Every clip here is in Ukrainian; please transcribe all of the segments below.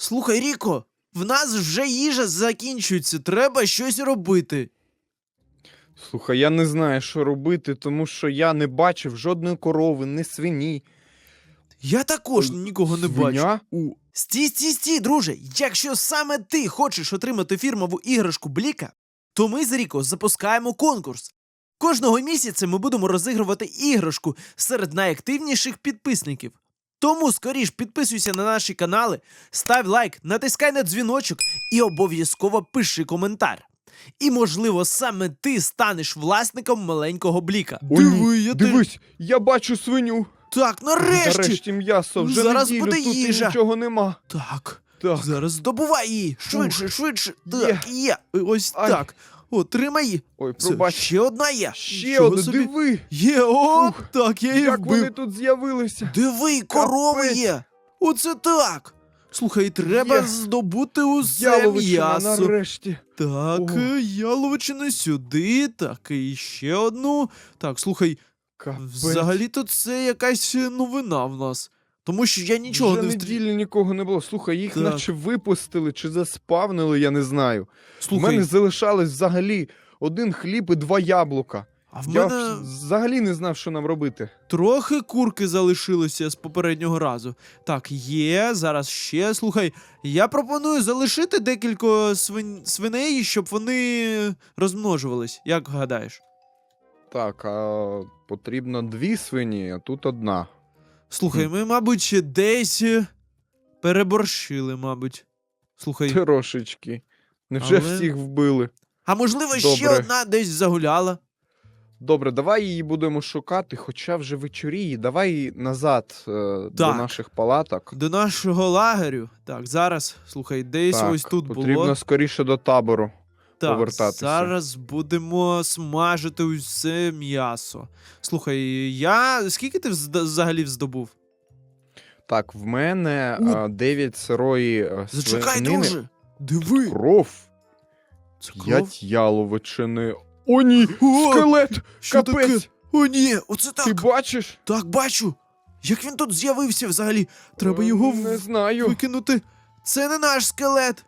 Слухай, Ріко, в нас вже їжа закінчується, треба щось робити. Слухай, я не знаю, що робити, тому що я не бачив жодної корови, ні свині. Я також нікого не бачу. Свиня? У. Стій, стій, стій, друже. Якщо саме ти хочеш отримати фірмову іграшку Бліка, то ми з Ріко запускаємо конкурс. Кожного місяця ми будемо розігрувати іграшку серед найактивніших підписників. Тому скоріш підписуйся на наші канали, став лайк, натискай на дзвіночок і обов'язково пиши коментар. І, можливо, саме ти станеш власником маленького бліка. Ой, Диви, я те- Дивись, я бачу свиню. Так, нарешті! Нарешті м'ясо, вже Зараз неділю, буде тут і їжа. нічого нема. Так. Так, Зараз здобувай її! Швидше, швидше! Є. Так, є! Ось Ай. так. О, тримай ой, Все, пробач. ще одна є! Ще Нічого одне, собі. диви, Є, о, Фух, так, я її як вбив. вони тут з'явилися. Диви, корови Капець. є! Оце так! Слухай, треба Є. здобути усе Яловичина, м'ясо. нарешті. Так, Ого. е, яловичину сюди, так, і ще одну. Так, слухай, Капець. взагалі-то це якась е, новина в нас. Тому що я нічого Вже не встрів. неділі нікого не було. Слухай, їх Так. наче випустили чи заспавнили, я не знаю. У Слухай, мене залишалось взагалі один хліб і два яблука. а в Я мене... вс- взагалі не знав, що нам робити. Трохи курки залишилося з попереднього разу. Так, є, зараз ще. Слухай, я пропоную залишити декілька свин... свиней, щоб вони розмножувались. Як гадаєш? Так, а потрібно дві свині, а тут одна. Слухай, ми, мабуть, ще десь е, переборщили, мабуть. Слухай, Трошечки. Невже Але- всіх вбили? а можливо, ще Добре. одна десь загуляла. Добре, давай її будемо шукати, хоча вже вечоріє. Давай назад е, до Так. наших палаток. До нашого лагерю. Так, зараз, слухай, десь так, ось тут потрібно було. скоріше до табору. Так, повертатися. зараз будемо смажити усе м'ясо. Слухай, я. Скільки ти взагалі здобув? Так, в мене У. е, 9 сирої е, Зачекай, свинини. друже! Диви! Кров. Це кров? П'ять яловичини. О, ні! О, Скелет! Що таке? О, ні! Оце так! Ти бачиш? Так, бачу! Як він тут з'явився взагалі? Треба його Не знаю. викинути. Це не наш скелет!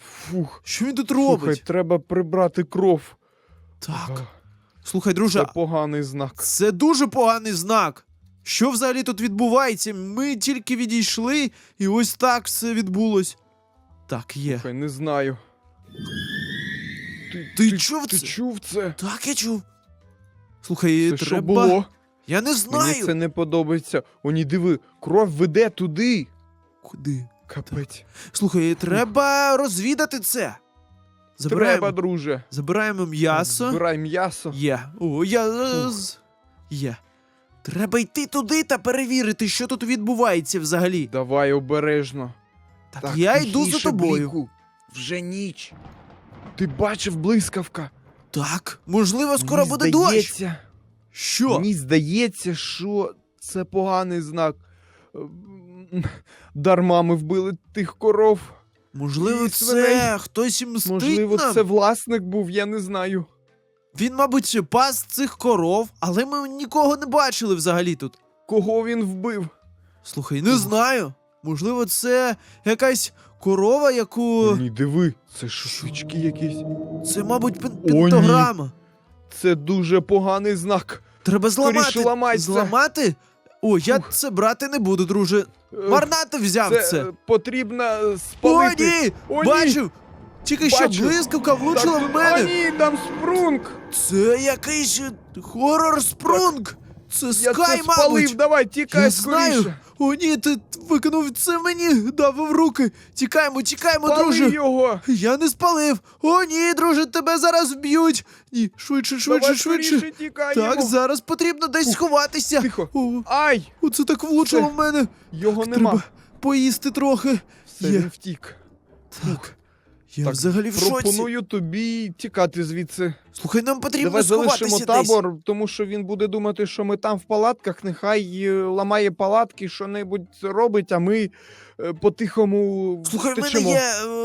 Фух. Що він тут Слухай, треба прибрати кров. Так. Ага, Слухай, Це друже, поганий знак. Це дуже поганий знак. Що взагалі тут відбувається? Ми тільки відійшли, і ось так все відбулось. Так, є. Слухай, не знаю. Ти, Ти чув ти це? чув це? Так, я чув. Слухай, Це треба. що було? Я не знаю. Мені це не подобається. О, ні, диви, кров веде туди. Куди? Капець. Слухай, треба розвідати це. Забираємо, Треба, друже. Забираємо м'ясо. Збирай м'ясо. Є. О, я. е, з- Є. Треба йти туди та перевірити, що тут відбувається взагалі. Давай обережно. Так, я йду за тихіше, тобою. Бліку. Вже ніч. Ти бачив блискавка? Так, можливо, скоро Мені буде дощ. здається, Що? Мені здається, що це поганий знак. Ем, Дарма ми вбили тих коров. Можливо, І це свиней. хтось мстить Можливо, нам? це власник був, я не знаю. Він, мабуть, пас цих коров, але ми нікого не бачили взагалі тут. Кого він вбив? Слухай, не Ух. знаю. Можливо, це якась корова, яку. Ні, диви, це шашлички якісь. Це, мабуть, пен- О, ні. пентограма. Це дуже поганий знак. Треба зламати. Ламай це. Зламати? О, я це брати не буду, друже. Е, взяв це. це е, потрібно спалити. О, ні! О, ні! Бачив! Тільки що Бачив. блискавка влучила в мене. А ні, там спрунг! Це якийсь е, хорор спрунг. Це Я Скай, це мабуть. спалив, давай, тікай Я скоріше. О, ні, ти викинув це мені, дав в руки. Тікаємо, тікаємо, Спали друже. його. Я не спалив. О, ні, друже, тебе зараз вб'ють. Ні, швидше, швидше, давай швидше. швидше. тікаємо. Так, зараз потрібно десь сховатися. Тихо. О, Ай, оце так влучило Все. в мене. його Так, нема. Треба поїсти трохи. Все, Є. він втік. Так. Я Так, взагалі в шоці. Пропоную тобі тікати звідси. Слухай, нам потрібно Давай сховатися залишимо десь. табор, тому що він буде думати, що ми там в палатках, нехай е, ламає палатки, що-небудь робить, а ми е, по-тихому Слухай, в мене втечемо. є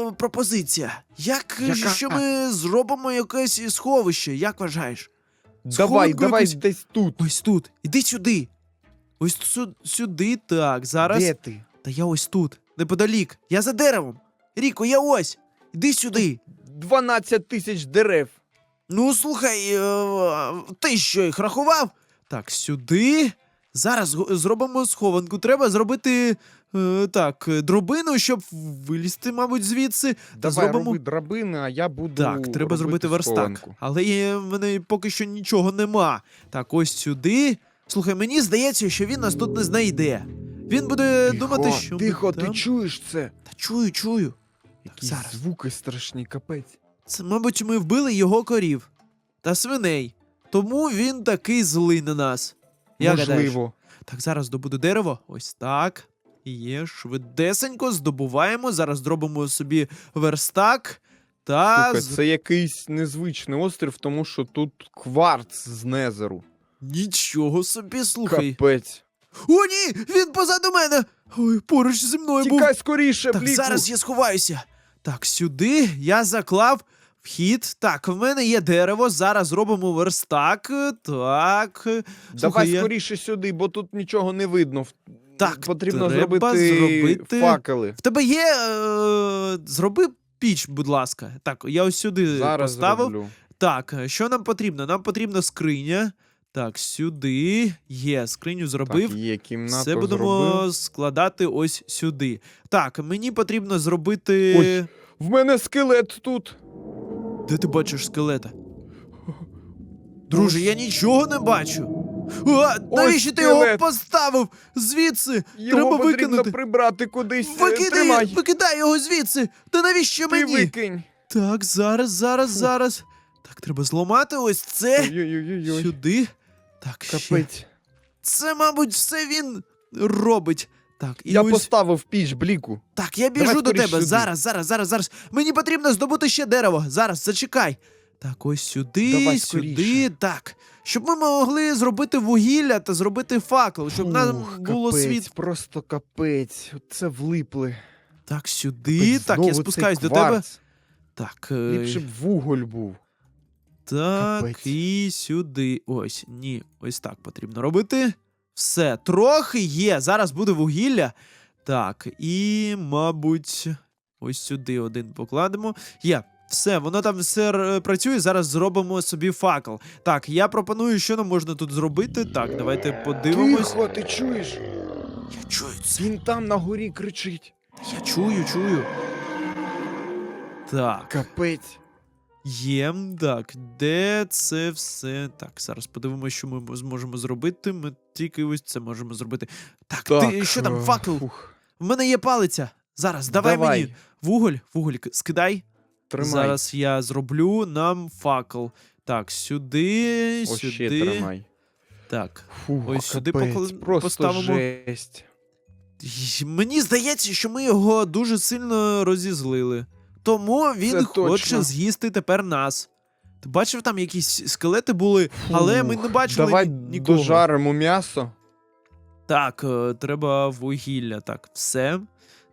е, пропозиція. Як е, Яка? що ми зробимо якесь сховище? Як вважаєш? Давай, схованку давай якусь? десь тут. Ось тут. Іди сюди. Ось сю- сюди, так. Зараз. Де ти? Та я ось тут. неподалік. Я за деревом. Ріко, я ось. Іди сюди. 12 тисяч дерев. Ну, слухай, е, ти що їх рахував? Так, сюди. Зараз зробимо схованку. Треба зробити е, так, е, дробину, щоб вилізти, мабуть, звідси. Давай зробимо. роби драбини, а я буду. Так, треба робити зробити верстак. схованку. Але є, в мене поки що нічого нема. Так, ось сюди. Слухай, мені здається, що він нас тут не знайде. Він буде Тихо, думати, що. ми тихо, там. ти чуєш це? Та чую, чую. Якісь зараз. звуки страшні, капець. Це, мабуть, ми вбили його корів та свиней. Тому він такий злий на нас. Як гадаєш? Можливо. Так, зараз добуду дерево. Ось так. Є, швидесенько здобуваємо. Зараз зробимо собі верстак. Та Слухай, з- це якийсь незвичний острів, тому що тут кварц з незеру. нічого собі, слухай. Капець. О, ні! Він позаду мене! Ой, поруч зі мною був. Тікай скоріше, Так, бліку. зараз я сховаюся. Так, сюди я заклав вхід. Так, в мене є дерево. Зараз зробимо верстак. Так. Давай Слухай, я- скоріше сюди, бо тут нічого не видно. Так, потрібно треба зробити, зробити- факели. В тебе є. Е... Зроби піч, будь ласка. Так, я ось сюди Зараз поставив. зроблю. Так, е, що нам потрібно? Нам потрібна скриня. Так, сюди. Є, скриню зробив. Так, є кімната, Все будемо зробив. складати ось сюди. Так, мені потрібно зробити. Ой. В мене скелет тут. Де ти бачиш скелета? Друже, я нічого не бачу. А, навіщо ти його поставив? Звідси! Його Треба потрібно викинути. прибрати кудись. Е, Викидай, Тримай. викидай його звідси! Та навіщо Ти мені? викинь. Так, зараз, зараз, зараз. Так, треба зламати ось це. Ой-ой-ой. Сюди. Так, ще. Капець. Це, мабуть, все він робить. Так, і Я ось... поставив піч, бліку. Так, я біжу Давай до скоріш тебе. сюди. Зараз, зараз, зараз, зараз. Мені потрібно здобути ще дерево. Зараз, зачекай. Так, ось сюди, Давай сюди. скоріше. Так. Щоб ми могли зробити вугілля та зробити факел, щоб нам Ух, було капець, світ. Просто капець. Це влипли. Так, сюди. Капець, так, я цей спускаюсь до тебе. кварц. Так. е, Ліпше б вуголь був. Так, Капець. і сюди. Ось, ні, ось так потрібно робити. Все, трохи є. Зараз буде вугілля. Так, і, мабуть, ось сюди один покладемо. Є. Все, воно там все е, працює. Зараз зробимо собі факел. Так, я пропоную, що нам можна тут зробити. Так, давайте подивимось. Тихо, ти чуєш? Я чую це. Він там на горі кричить. Я чую, чую. Так. Капець. Є, так, де це все? Так, зараз подивимося, що ми зможемо зробити. Ми тільки ось це можемо зробити. Так, ти що там, е, факел? фух. В мене є палиця. Зараз, давай, мені. Вуголь, вуголь скидай. Тримай. Зараз я зроблю нам факел. Так, сюди, Ось ще сюди. тримай. Так. Фух, Ось сюди просто поставимо. жесть. Мені здається, що ми його дуже сильно розізлили. Тому він Це хоче точно. з'їсти тепер нас. Ти бачив, там якісь скелети були, але ми не бачили Давай ні- нікого. дожаримо м'ясо. Так, е, треба вугілля. Так, все.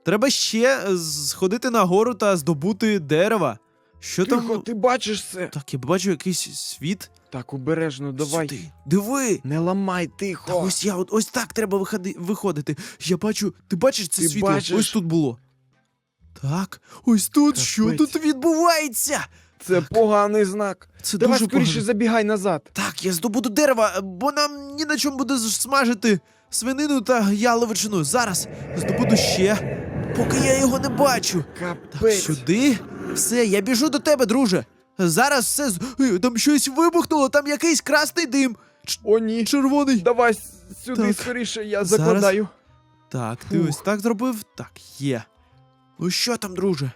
Треба ще е, сходити на гору та здобути дерева. Що Тихо, там? ти бачиш це? Так, я бачу якийсь світ. Так, обережно, давай. Сюди. Диви! Не ламай, Та тихо. ось я, от, ось так треба виходи, виходити. Я бачу, ти бачиш це Ти світло? бачиш? Ось тут було. Так, ось тут що Капець. тут відбувається? Це поганий знак. Це Давай дуже скоріше погано. забігай назад. Так, я здобуду дерева, бо нам ні на чому буде смажити свинину та яловичину. Зараз здобуду ще, поки я його не бачу. Так, Капець. сюди. Все, я біжу до тебе, друже. Зараз все з. Ой, Там щось вибухнуло, там якийсь красний дим. Ч- О, ні. червоний. Давай с- сюди Так. скоріше, я Зараз. закладаю. Так, ти Фух. ось так зробив? Так, є. Ну що там, друже?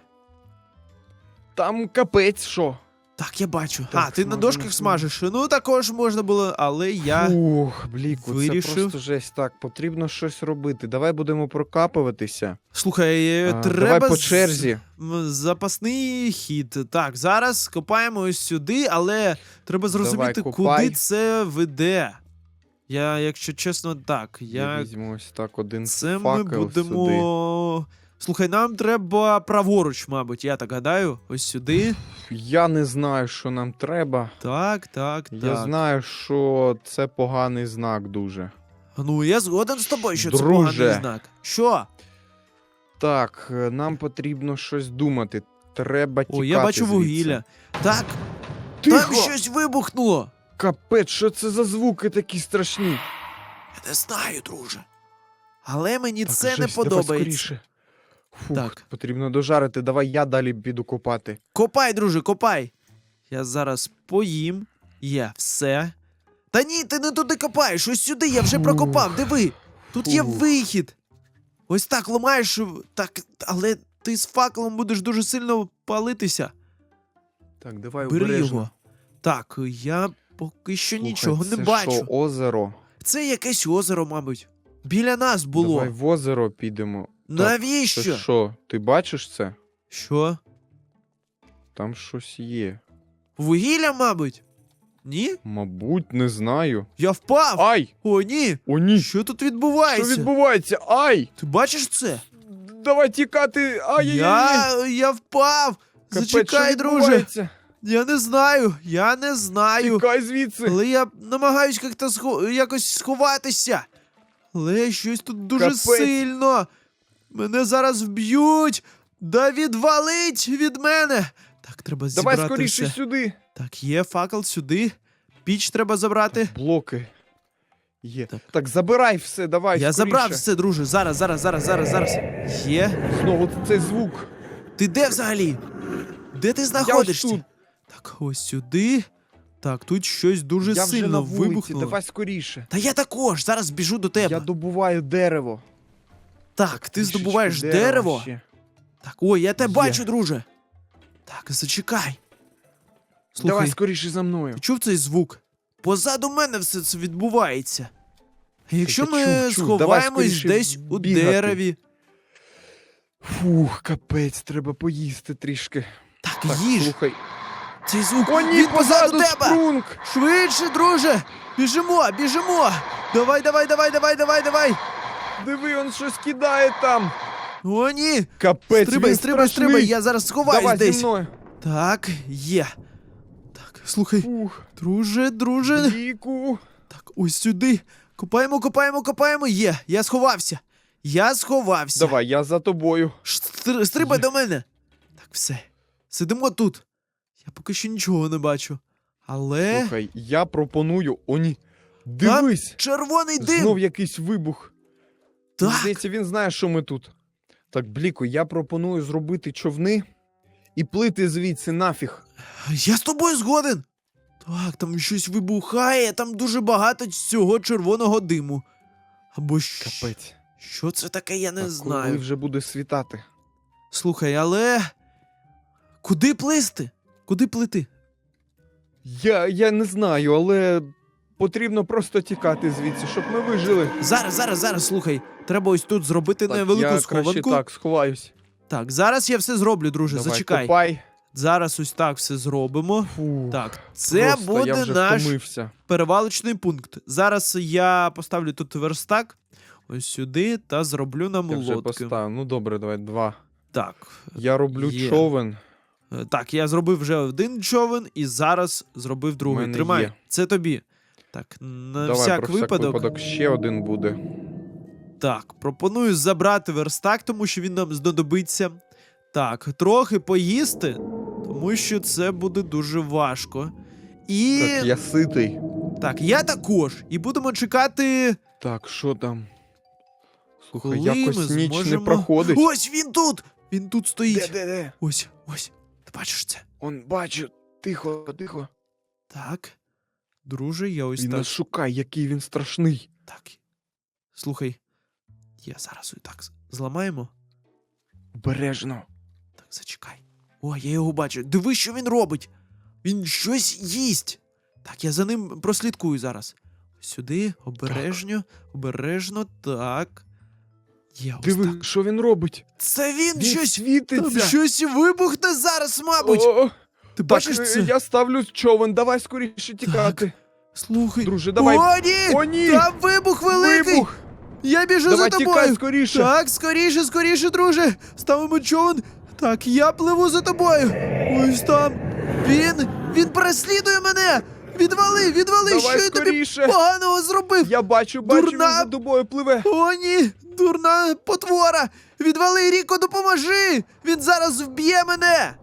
Там капець, що? Так, я бачу. Так, а, ти на дошках смажиш. Ну, також можна було, але я. Ух, бліку, вирішив. це просто жесть. Так, потрібно щось робити. Давай будемо прокапуватися. Слухай, е, А, треба. Давай по черзі. Запасний хід. Так, зараз копаємо ось сюди, але треба зрозуміти, копай. куди це веде. Я, якщо чесно, так. Я Я... візьму ось так один Це ми факел будемо. Слухай, нам треба праворуч, мабуть, я так гадаю. Ось сюди. Я не знаю, що нам треба. Так, так, так. Я знаю, що це поганий знак дуже. Ну, я згоден з тобою, що це поганий знак. Що? Так, е, нам потрібно щось думати. Треба тікати О, я бачу звідси. вугілля. Так, Тихо! там щось вибухнуло. Капець, що це за звуки такі страшні? Я не знаю, друже. Але мені Так, це не жесть, давай подобається. скоріше. Фух, Так. потрібно дожарити. Давай я далі піду копати. Копай, друже, копай. Я зараз поїм. Є все. Та ні, ти не туди копаєш, ось сюди, я вже Фух. прокопав, диви. Тут є Фух. вихід. Ось так ламаєш, так, але ти з факелом будеш дуже сильно палитися. Так, давай Бери обережно. його. Так, я поки що Слухай, нічого не це бачу. Що, озеро. Це якесь озеро, мабуть. Біля нас було. Давай в озеро підемо. Навіщо? Це що, ти бачиш це? Що? Там щось є. Вугілля, мабуть? Ні? Мабуть, не знаю. Я впав! Ай! О, ні! О, ні! Що тут відбувається? Що відбувається? Ай! Ти бачиш це? Давай тікати! Ай! Я, я впав! Зачекай, друже! Я не знаю, я не знаю. Тікай звідси! Але я намагаюсь як-то схо... якось сховатися. Але щось тут дуже Капець. сильно. Мене зараз вб'ють. Да відвалить від мене. Так, треба Давай скоріше все. сюди! Так, є факел сюди. Піч треба забрати. Блоки. Є. Так. Так, забирай все, давай. я скоріше. забрав все, друже. Зараз, зараз, зараз, зараз, зараз. Є. Знову цей звук. Ти де взагалі? Де ти Я ось знаходишся? тут. Так, ось сюди. Так, тут щось дуже я вже сильно на вулиці, вибухнуло. давай скоріше. Та я також зараз біжу до тебе. Я добуваю дерево. Так, ти Трішечки здобуваєш дерева дерево. ще. Так, ой, я тебе Є. бачу, друже. Так, зачекай. Слухай, Давай скоріше за мною. ти чув цей звук? Позаду мене все це відбувається. А якщо ми чув, чув. Давай сховаємось скоріше десь у бігати. дереві. Фух, капець, треба поїсти трішки. Так, Так, їж. слухай. Цей звук. О, ні, Він позаду позаду тебе. спрунг! Швидше, друже. Біжимо, біжимо. Давай, давай, давай, давай, давай, давай. Диви, он щось кидає там. О, ні. Капець, Стрибай, він стрибай, страшний. стрибай. Я зараз сховаюсь Давай десь. зі мною. Так, є. Так, слухай, Фух, друже, друже. Віку. Так, ось сюди. Копаємо, копаємо, копаємо. Є. Я сховався. Я сховався. Давай, я за тобою. Штр- Стрибай до мене. Так, все. Сидимо тут. Я поки що нічого не бачу. Але Слухай, я пропоную. О, ні. Дивись! червоний дим. Знов якийсь вибух. Так. Здається, він знає, що ми тут. Так, Бліку, я пропоную зробити човни і плити звідси нафіг. Я з тобою згоден. Так, там щось вибухає, там дуже багато цього червоного диму. Або що, Капець. що це таке, я не так, знаю. Коли вже буде світати. Слухай, але. Куди плисти? Куди плити? Я, я не знаю, але потрібно просто тікати звідси, щоб ми вижили. Зараз, зараз, зараз, слухай. Треба ось тут зробити Так, невелику я схованку. краще так сховаюсь. Так, зараз я все зроблю, друже. Давай, Зачекай. Копай. Зараз ось так все зробимо. Фу, Так, це просто я буде вже наш втомився. перевалочний пункт. Зараз я поставлю тут верстак. Ось сюди та зроблю нам Я вже лодки. поставив. Ну добре, давай два. Так. Я роблю Є. човен. е, Так, я зробив вже один човен і зараз зробив другий. мене Тримай, є. це тобі. Так, на Давай всяк про всяк випадок. випадок ще один буде. Так, пропоную забрати верстак, тому що він нам знадобиться. Так, трохи поїсти, тому що це буде дуже важко. І Так, я ситий. так, я також. І будемо чекати. Так, що там? Слухай, Коли якось ми ніч не проходить. Ось він тут! Він тут стоїть. Де, де, де? Ось, ось. Ти бачиш це? Он бачу. Тихо, тихо. Так. Друже, я ось Він так. нас шукає, який він страшний. Так. Слухай. Я зараз ось так з- зламаємо. Обережно. Так, зачекай. О, я його бачу. Диви, що він робить. Він щось їсть. Так, я за ним прослідкую зараз. Сюди, обережно, обережно, так. Є ось Диви, так. що він робить? Це він, Він щось. світиться. Щось вибухне зараз, мабуть. О, Ти бачиш е, це? я ставлю човен, давай скоріше тікати. Слухай. Друже, давай. О, ні! О, ні! Там вибух великий! Вибух! Я біжу Давай за тобою! тікай скоріше. Так, скоріше, скоріше, друже! Ставимо човен! Так, я пливу за тобою! Ось там! Він! Він переслідує мене! Відвали, відвали! Давай що я тобі поганого зробив? Я бачу, бачу, Дурна. він за тобою пливе. О, ні! Дурна потвора! Відвали, Ріко, допоможи! Він зараз вб'є мене!